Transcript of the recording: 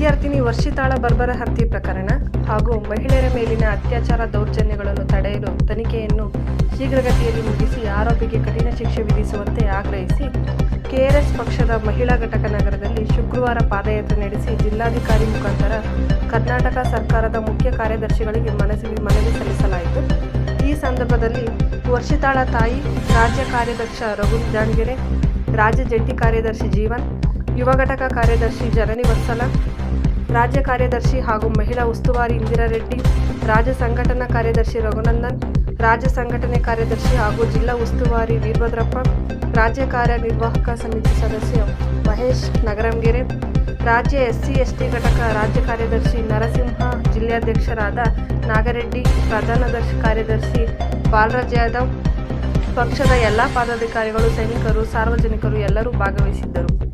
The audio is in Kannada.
ವಿದ್ಯಾರ್ಥಿನಿ ವರ್ಷಿತಾಳ ಬರ್ಬರ ಹತ್ಯೆ ಪ್ರಕರಣ ಹಾಗೂ ಮಹಿಳೆಯರ ಮೇಲಿನ ಅತ್ಯಾಚಾರ ದೌರ್ಜನ್ಯಗಳನ್ನು ತಡೆಯಲು ತನಿಖೆಯನ್ನು ಶೀಘ್ರಗತಿಯಲ್ಲಿ ಮುಗಿಸಿ ಆರೋಪಿಗೆ ಕಠಿಣ ಶಿಕ್ಷೆ ವಿಧಿಸುವಂತೆ ಆಗ್ರಹಿಸಿ ಕೆಆರ್ಎಸ್ ಪಕ್ಷದ ಮಹಿಳಾ ಘಟಕ ನಗರದಲ್ಲಿ ಶುಕ್ರವಾರ ಪಾದಯಾತ್ರೆ ನಡೆಸಿ ಜಿಲ್ಲಾಧಿಕಾರಿ ಮುಖಾಂತರ ಕರ್ನಾಟಕ ಸರ್ಕಾರದ ಮುಖ್ಯ ಕಾರ್ಯದರ್ಶಿಗಳಿಗೆ ಮನವಿ ಮನವಿ ಸಲ್ಲಿಸಲಾಯಿತು. ಈ ಸಂದರ್ಭದಲ್ಲಿ ವರ್ಷಿತಾಳ ತಾಯಿ, ರಾಜ್ಯ ಕಾರ್ಯದರ್ಶ ರಘು ದಾಣ್ಗೆರೆ ರಾಜ್ಯ ಜಂಟಿ ಕಾರ್ಯದರ್ಶಿ ಜೀವನ್, ಯುವ ಘಟಕ ಕಾರ್ಯದರ್ಶಿ ಜನನಿ ವತ್ಸಲ ರಾಜ್ಯ ಕಾರ್ಯದರ್ಶಿ ಹಾಗೂ ಮಹಿಳಾ ಉಸ್ತುವಾರಿ ಇಂದಿರಾ ರೆಡ್ಡಿ, ರಾಜ್ಯ ಸಂಘಟನಾ ಕಾರ್ಯದರ್ಶಿ ರಘುನಂದನ್, ರಾಜ್ಯ ಸಂಘಟನೆ ಕಾರ್ಯದರ್ಶಿ ಹಾಗೂ ಜಿಲ್ಲಾ ಉಸ್ತುವಾರಿ ವೀರಭದ್ರಪ್ಪ, ರಾಜ್ಯ ಕಾರ್ಯನಿರ್ವಾಹಕ ಸಮಿತಿ ಸದಸ್ಯ ಮಹೇಶ್ ನಗರಂಗೆರೆ, ರಾಜ್ಯ ಎಸ್ಸಿ ಎಸ್ಟಿ ಘಟಕ ರಾಜ್ಯ ಕಾರ್ಯದರ್ಶಿ ನರಸಿಂಹ, ಜಿಲ್ಲಾಧ್ಯಕ್ಷರಾದ ನಾಗರೆಡ್ಡಿ, ಪ್ರಧಾನ ದರ್ಶಿ ಕಾರ್ಯದರ್ಶಿ ಬಾಲರಾಜ್ ಯಾದವ್, ಪಕ್ಷದ ಎಲ್ಲ ಪದಾಧಿಕಾರಿಗಳು, ಸೈನಿಕರು, ಸಾರ್ವಜನಿಕರು ಎಲ್ಲರೂ ಭಾಗವಹಿಸಿದ್ದರು.